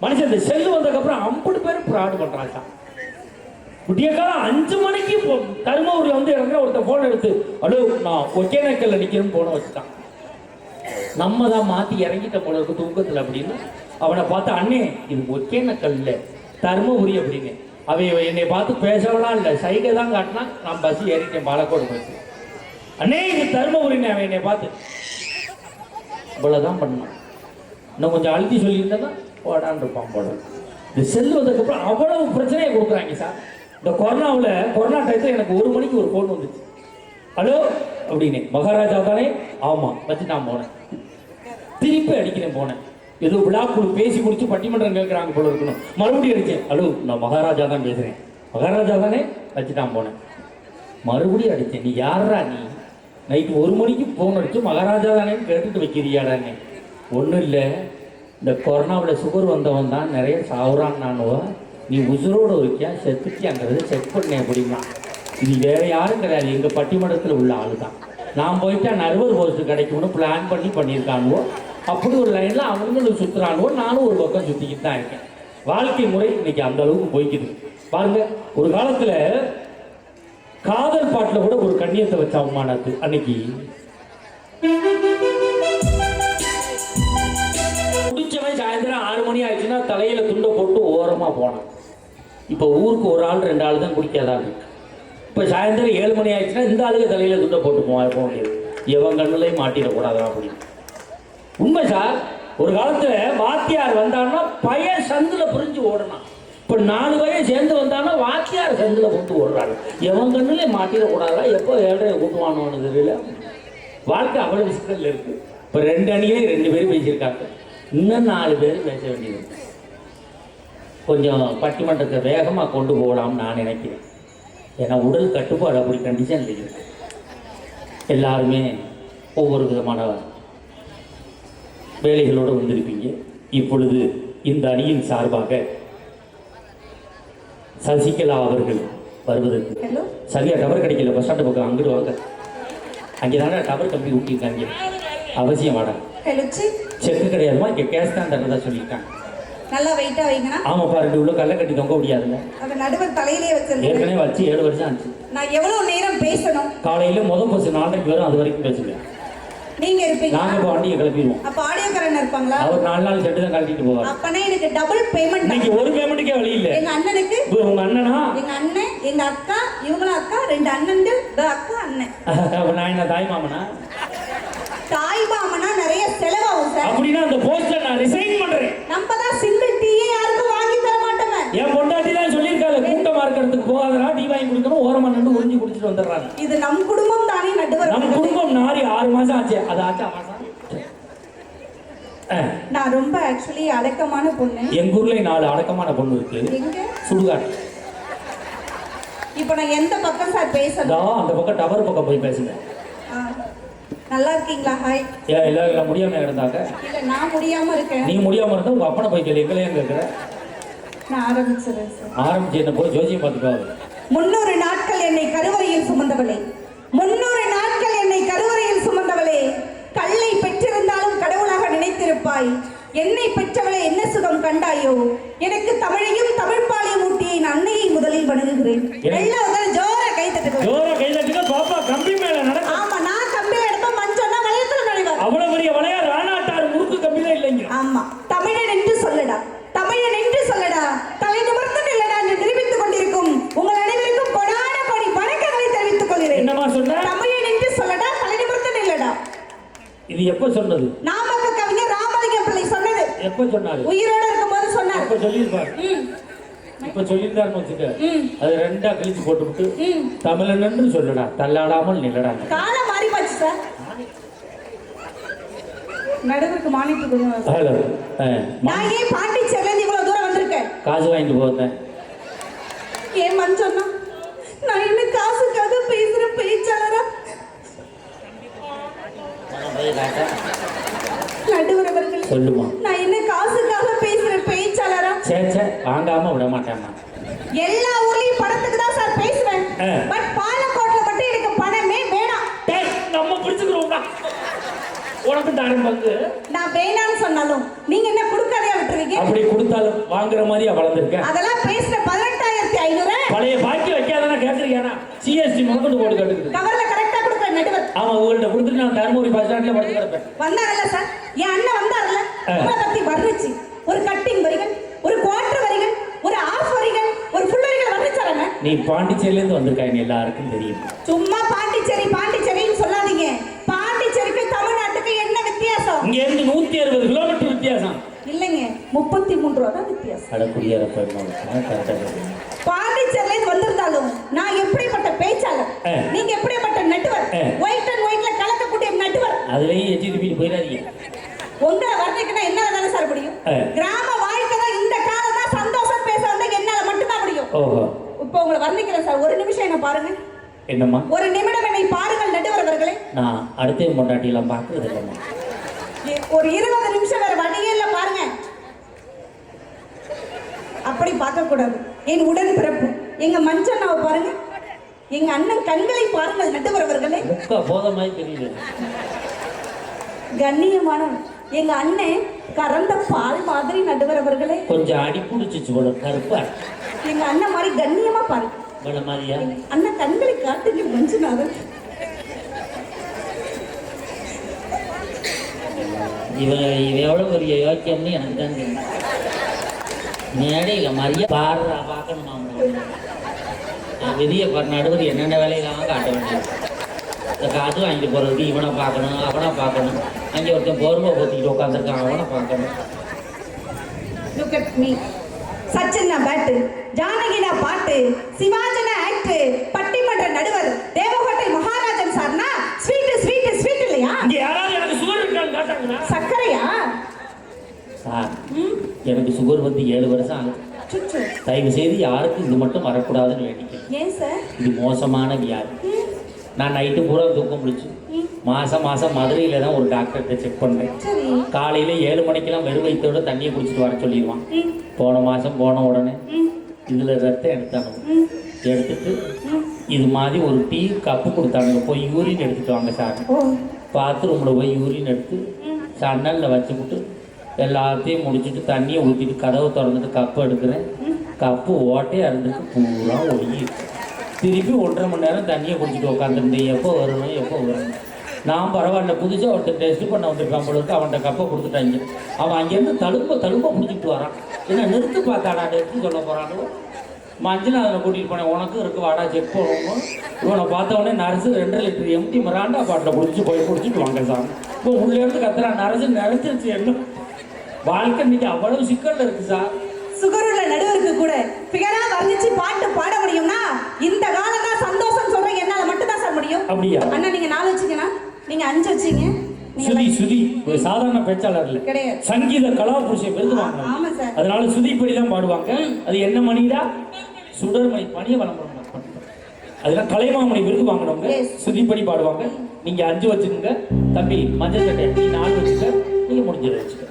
மனுஷன் இந்த செல்லு வந்ததுக்கப்புறம் ஐம்பது பேர் ஃப்ராட் பண்ணுறாங்க சார் விடிய காலம் அஞ்சு மணிக்கு போ- தருமபுரியில் வந்து இறங்குற ஒருத்தன் ஃபோன் எடுத்து ஹலோ நான் ஒகேனக்கல்ல நிற்கிறேன்னு போன வச்சுட்டான். நம்ம தான் மாற்றி இறங்கிட்ட போல இருக்கு தூக்கத்தில் அப்படின்னு அவனை பார்த்து அண்ணே இது ஒகேனக்கல்ல தருமபுரி அப்படின்னு. அவன் என்னை பார்த்து பேசவெல்லாம் இல்லை சைகை தான் காட்டினா நான் பஸ் ஏறிட்டேன் பாலக்கோடு போயிட்டு. அண்ணே இது தருமபுரின்னு அவன் என்னை பார்த்து. இவ்வளோதான் பண்ணான். இன்னும் கொஞ்சம் அழுத்தி சொல்லியிருந்தேன்னா போடான்னு இருப்பான் போட இந்த செல்வதற்கு வந்ததுக்கப்புறம் அவ்வளவு பிரச்சனையை கொடுக்குறாங்க சார். இந்த கொரோனாவில் கொரோனா டயத்தில் எனக்கு ஒரு மணிக்கு ஒரு ஃபோன் வந்துச்சு. ஹலோ? அப்படின்னு. மகாராஜா தானே? ஆமாம் வச்சு நான் போனேன். திருப்பி அடிக்கிறேன் போனேன். ஏதோ விழாக்குழு பேசி முடிச்சு பட்டிமன்றம் கேட்குறாங்க போல இருக்கணும். மறுபடியும் அடித்தேன் ஹலோ நான் மகாராஜா தான் பேசுகிறேன் மகாராஜா தானே? வச்சு நான் போனேன். மறுபடியும் அடித்தேன் நீ யாரா நீ? நைட்டு ஒரு மணிக்கு ஃபோன் அடிச்சு மகாராஜா தானேன்னு கேட்டுட்டு வைக்கிறியாடானே ஒன்றும் இல்லை. இந்த கொரோனாவில் சுகர் வந்தவன் தான் நிறைய சாவுறான் நானுவா நீ உசுரோடு இருக்கியா செத்துக்கியாங்கிறத செக் பண்ணேன் அப்படின்னா. இது வேற யாரும் கிடையாது. எங்கள் பட்டிமன்றத்தில் உள்ள ஆள் தான் நான் போயிட்டா நறுவர் போஸ்ட் கிடைக்கும்னு பிளான் பண்ணி பண்ணியிருக்கானுவோ அப்படி ஒரு லைனில் அவங்களும் சுற்றுறானுவோ நானும் ஒரு பக்கம் சுற்றிக்கிட்டு தான் இருக்கேன். வாழ்க்கை முறை இன்னைக்கு அந்த அளவுக்கு போய்க்குது. பாருங்க ஒரு காலத்தில் காதல் பாட்டில் கூட ஒரு கண்ணியத்தை வச்ச அவமானத்து அன்னைக்கு தலையில துண்டை போட்டு ஓரமாக போனான். இப்போ ஊருக்கு ஒரு ஆள் ரெண்டு ஆள் தான் குடிக்காதா இருக்கு. இப்போ சாயந்தரம் ஏழு மணி ஆயிடுச்சுன்னா இந்த ஆளுக்கு தலையில் துண்டை போட்டு போக முடியாது. எவன் கண்ணுலையும் மாட்டிடக்கூடாதா அப்படின்னு. உண்மை சார் ஒரு காலத்தில் வாத்தியார் வந்தான்னா பையன் சந்தில் புரிஞ்சு ஓடணும் இப்போ நாலு பையன் சேர்ந்து வந்தான்னா வாத்தியார் சந்தில் போட்டு ஓடுறாங்க எவன் கண்ணுல மாட்டிடக்கூடாதா? எப்போ ஏழரை கூட்டுவானோன்னு தெரியல. வாழ்க்கை அவ்வளோ விஷயத்தில் இருக்குது இப்போ ரெண்டு அணியே ரெண்டு பேரும் பேசியிருக்காங்க. இன்னும் நாலு பேர் பேச வேண்டியது கொஞ்சம் பட்டிமன்றத்தை வேகமாக கொண்டு போகலாம்னு நான் நினைக்கிறேன். ஏன்னா உடல் கட்டுப்பாடு அப்படி கண்டிஷன் இருக்கு. எல்லாருமே ஒவ்வொரு விதமான வேலைகளோடு வந்திருப்பீங்க. இப்பொழுது இந்த அணியின் சார்பாக சசிகலா அவர்கள் வருவதற்கு. ஹலோ சரியா டவர் கிடைக்கல பஸ் ஸ்டாண்டு பக்கம் அங்கிட்டு வாங்க. அங்கே தானே டவர் கம்பி ஊட்டியிருக்காங்க. அவசியம் வாடா ஹலோ சி செக்கு கிடையாதுமா? இங்கே கேஷ் தான் தரதா சொல்லியிருக்காங்க. நல்லா வெயிட்டா வைங்கண்ணா. ஆமாப்பா ரெண்டு உள்ள கல்லை கட்டி தொங்க முடியாதுல்ல அதை நடுவர் தலையிலே வச்சிருக்கேன் ஏற்கனவே வச்சு ஏழு வருஷம் ஆச்சு. நான் எவ்வளவு நேரம் பேசணும்? காலையில முதல் பஸ் நாளைக்கு வரும் அது வரைக்கும் பேசுங்க. நீங்க இருப்பீங்க நாங்க இப்போ வண்டியை கிளப்பிடுவோம். அப்ப ஆடியோக்காரன் இருப்பாங்களா? அவர் நாலு நாள் செட்டு தான் கழட்டிட்டு போவார். அப்பனா எனக்கு டபுள் பேமெண்ட் இன்னைக்கு ஒரு பேமெண்ட்டுக்கே வழி இல்லை. எங்க அண்ணனுக்கு? உங்க அண்ணனா? எங்க அண்ணன் எங்க அக்கா இவங்களும் அக்கா ரெண்டு அண்ணன்கள் அக்கா அண்ணன். அப்ப நான் என்ன தாய் மாமனா? தாய் மாமனா நிறைய செலவாகும் சார். அப்படின்னா அந்த போஸ்டர் நான் ரிசைன் பண்றேன் நம்ம தான் சிங்கிள் டீயே யாருக்கும் வாங்கி தர மாட்டோமே என் பொண்டாட்டி தான் சொல்லியிருக்காங்க கூட்டமா இருக்கிறதுக்கு போகாதடா கொடுக்கணும் ஓரமா நின்று உறிஞ்சி குடிச்சிட்டு வந்துடுறாங்க. இது நம் குடும்பம் தானே நடுவர் நம்ம குடும்பம் நாரி ஆறு மாசம் ஆச்சு. அது ஆச்சா? மாசம் நான் ரொம்ப ஆக்சுவலி அடக்கமான பொண்ணு. எங்க ஊர்ல நாலு அடக்கமான பொண்ணு இருக்கு. எங்க? சுடுகாட்டு இப்போ நான் எந்த பக்கம் சார் பேசணும்? அந்த பக்கம் டவர் பக்கம் போய் பேசுங்க. நல்லா இருக்கீங்களா? ஹாய் ஏன் எல்லாரும் எல்லாம் முடியாம இருந்தாக்க இல்ல நான் முடியாம இருக்கேன். நீ முடியாம இருந்தா உங்க அப்பனை போய் கேள்வி எங்களையும் கேட்குற நான் ஆரம்பிச்சிடுறேன் சார். ஆரம்பிச்சு என்ன போய் ஜோசியம் பார்த்துக்கோ முன்னூறு நாட்கள் என்னை கருவறையில் சுமந்தவளே. முன்னூறு நாட்கள் என்னை கருவறையில் சுமந்தவளே. கல்லை பெற்றிருந்தாலும் கடவுளாக நினைத்திருப்பாய். என்னை பெற்றவளே என்ன சுகம் கண்டாயோ? எனக்கு தமிழையும் தமிழ்பாளையம் ஊட்டிய என் அன்னையை முதலில் வணங்குகிறேன். எல்லாரும் ஜோர கை தட்டுகிறேன் ஜோர கை தட்டுங்க பாப்பா கம்பி மேல நடக்க ஆமா நான் கம்பியில் எடுப்பேன் மஞ்சள்னா வளையத்துல நுழைவார் அவ்வளவு பெரிய வளையா ராணாட்டார் முறுக்கு கம்பிதான் இல்லைங்க ஆமா தமிழன் என்று சொல்லடா தமிழன் என்று சொல்லடா தலை நிமிர்ந்து நில்லடா என்று நிரூபித்துக் கொண்டிருக்கும் உங்கள் அனைவருக்கும் கொடான கொடி வணக்கங்களை தெரிவித்துக் கொள்கிறேன் என்னமா சொன்ன தமிழன் என்று சொல்லடா தலை நிமிர்ந்து நில்லடா இது எப்ப சொன்னது? நாமக்க கவிஞர் ராமலிங்கம் பிள்ளை சொன்னது. எப்ப சொன்னாரு? உயிரோட இருக்கும்போது சொன்னார். எப்ப சொல்லியிருப்பாரு. இப்ப சொல்லியிருந்தாருன்னு வச்சுக்க அது ரெண்டா கிழிச்சு போட்டுவிட்டு ம். தமிழன்னு சொல்லடா தள்ளாடாமல் நில்லடா. காலம் மாறி போச்சு சார். நடுவருக்கு மானிட்டு கொடுங்க ஹலோ நான் ஏன் பாண்டிச்சேரில இருந்து இவ்வளவு தூரம் வந்திருக்கேன்? காசு வாங்கிட்டு போதேன் ஏன் மஞ்சன்னா? நான் என்ன காசுக்காக பேசுற பேச்சாளரா நடுவர் அவர்கள் சொல்லுமா? நான் என்ன காசுக்காக பேசுற பேச்சாளரா? சே சே வாங்காம விட மாட்டேம்மா. எல்லா ஊர்லயும் பணத்துக்கு தான் சார் பேசுவேன். பட் பாலக்கோட்ல மட்டும் எனக்கு பணமே வேணாம். டேய், நம்ம பிடிச்சுக்கிறோம்டா உனக்கு தாரம் பங்கு? நான் வேணாம்னு சொன்னாலும் நீங்க என்ன கொடுக்காதையா விட்டுருவீங்க? அப்படி கொடுத்தாலும் வாங்குற மாதிரியா வளர்ந்துருக்கேன் அதெல்லாம் பேசுற பதினெட்டாயிரத்தி ஐநூறு. பழைய பாக்கி வைக்காதானே கேட்குறீங்கன்னா சிஎஸ்டி முதற்கொண்டு போட்டு கேட்டுக்குது ஆமா உங்கள்ட்ட கொடுத்துட்டு நான் தருமபுரி பஸ் ஸ்டாண்ட்ல படுத்து கிடப்பேன். வந்தாங்கல்ல சார் என் அண்ணன் வந்தார்ல. உங்களை பத்தி வர்ணிச்சு. ஒரு கட்டிங் வரிகள் ஒரு குவார்டர் வரிகள் ஒரு ஆஃப் வரிகள் ஒரு ஃபுல் வரிகள் வர்ணிச்சாரங்க நீ பாண்டிச்சேரியில இருந்து வந்திருக்காங்க எல்லாருக்கும் தெரியும். சும்மா பாண்டிச்சேரி பாண்டிச்சேரின்னு சொல்லாதீங்க. பாண்டிச்சேரிக்கு தமிழ்நாட்டுக்கு என்ன வித்தியாசம்? இங்க இருந்து நூத்தி அறுபது கிலோமீட்டர் வித்தியாசம். இல்லைங்க முப்பத்தி மூன்று ரூபா தான் வித்தியாசம். பாண்டிச்சேரில இருந்து வந்திருந்தாலும் அதுலயும் எச்சி திருப்பிட்டு போயிடாதீங்க. உங்களை வர்ணிக்கணும் என்னால தானே சார் முடியும். கிராம வாழ்க்கை தான் இந்த காலம் தான் சந்தோஷம் பேச வந்தா என்னால மட்டும்தான் முடியும். ஓஹோ. இப்போ உங்களை வர்ணிக்கிறேன் சார். ஒரு நிமிஷம் என்ன பாருங்க. என்னம்மா? ஒரு நிமிடம் என்னை பாருங்கள் நடுவர் அவர்களே நான் அடுத்த பொண்டாட்டியெல்லாம் பார்க்கறது இல்லைம்மா. இ- ஒரு இருபது நிமிஷம் வேற வழியே இல்ல பாருங்க. அப்படி பார்க்க கூடாது என் உடன் பிறப்பு. எங்க மஞ்சண்ணாவை பாருங்க. எங்க அண்ணன் கண்களை பாருங்கள் நடுவர் அவர்களே முக்கா போத மாதிரி தெரியுது. கண்ணியமானவன். எங்க அண்ணன் கறந்த பால் மாதிரி நடுவர் அவர்களே கொஞ்சம் அடி பிடிச்சிச்சு போல கருப்பா. எங்க அண்ணன் மாதிரி கண்ணியமா பாருங்க இவ்வளோ மாதிரியா? அண்ணன் கண்களை காட்டுங்க மஞ்சுநாதன் இவன் இவன் எவ்வளோ பெரிய யோக்கியம்னு எனக்கு தான் தெரியும். மேடையில் மரியா பாடுறா பார்க்கணுமா விதியை பாரு நடுவர் என்னென்ன வேலையெல்லாம் காட்ட வேண்டியது இந்த காற்று வாங்கிட்டு போகிறதுக்கு இவனை பார்க்கணும் அவனை பார்க்கணும். அங்கே ஒருத்தன் போர்வை போத்திக்கிட்டு உட்காந்துருக்கான் அவனை பார்க்கணும். Look at me Sachin bat ஜானகினா பாட்டு சிவாஜினா ஆக்ட் பட்டிமன்ற நடுவர் தேவகோட்டை மகாராஜன் சார்னா ஸ்வீட் ஸ்வீட் ஸ்வீட் இல்லையா? இங்கே யாராவது எனக்கு சுகர் இருக்கான்னு காட்டாங்களா சர்க்கரையா? சார் ம்? எனக்கு சுகர் வந்து ஏழு வருஷம் ஆகுது. சுச்சு தயவு செய்து யாருக்கும் இது மட்டும் வரக்கூடாதுன்னு வேண்டிக்கிறேன். ஏன் சார்? இது மோசமான வியாதி. நான் நைட்டு பூரா தூக்கம் முடிச்சு ம். மாதம் மாதம் மதுரையில் தான் ஒரு டாக்டர்கிட்ட செக் பண்ணேன் காலையில் ஏழு மணிக்கெல்லாம் வெறும் வயிற்றோட தண்ணியை குடிச்சிட்டு வர சொல்லிடுவான். போன மாதம் போன உடனே இதில் ரத்தம் எடுத்தாங்க எடுத்துட்டு இது மாதிரி ஒரு டீ கப்பு கொடுத்தாங்க போய் யூரின் எடுத்துட்டு வாங்க சார் பாத்ரூமில் போய் யூரின் எடுத்து சன்னலில் வச்சுக்கிட்டு எல்லாத்தையும் முடிச்சுட்டு தண்ணியை ஊற்றிட்டு கதவை திறந்துட்டு கப்பு எடுக்கிறேன். கப்பு ஓட்டையாக இருந்துட்டு பூரா ஒழுகி திருப்பி ஒன்றரை மணி நேரம் தண்ணியை குடிச்சிட்டு உட்காந்துருந்தேன் எப்போ வரணும் எப்போ வரணும் நான் பரவாயில்ல புதுசாக ஒருத்தர் டெஸ்ட் பண்ண வந்திருக்கான் பொழுது அவன்கிட்ட கப்பை கொடுத்துட்டாங்க. அவன் அங்கேருந்து தழும்ப தழும்ப பிடிச்சிட்டு வரான். ஏன்னா நிறுத்து பார்த்தாடா டெஸ்ட்னு சொல்ல போகிறானோ மஞ்சள் அதில் கூட்டிகிட்டு போனேன். உனக்கும் இருக்கு வாடா செக் பண்ணுவோம் இவனை பார்த்தவொடனே நரசு நர்ஸு ரெண்டு லிட்டர் எம்டி மிராண்டா பாட்டில் குடிச்சு போய் குடிச்சிட்டு வாங்க சார் இப்போ உள்ளேருந்து கத்துறான். நர்ஸு நிறைச்சிருச்சு என்ன? வாழ்க்கை இன்னைக்கு அவ்வளவு சிக்கல் இருக்குது சார். சுகர் உள்ள நடுவருக்கு கூட ஃபிகரா வர்ணிச்சு பாட்டு பாட முடியும்னா இந்த காலம் தான் சந்தோஷம் சொல்றேன் என்னால மட்டும் தான் சார் முடியும். அப்படியா? அண்ணா நீங்க நாலு வச்சீங்கன்னா நீங்க அஞ்சு வச்சீங்க சுதி சுதி ஒரு சாதாரண பேச்சாளர் இல்ல. கிடையாது. சங்கீத கலாபுருஷன் விருது ஆமா சார். அதனால சுதிப்படி தான் பாடுவாங்க. அது என்ன மணிடா? சுடர்மணி பணிய விளம்பரம். அதெல்லாம் கலைமாமணி விருது வாங்கினவங்க. சுதிப்படி பாடுவாங்க. நீங்க அஞ்சு வச்சுக்கோங்க. தம்பி மஞ்சள் சட்டை நீ நாலு வச்சுக்க நீங்க முடிஞ்சதை வச்சுக்க.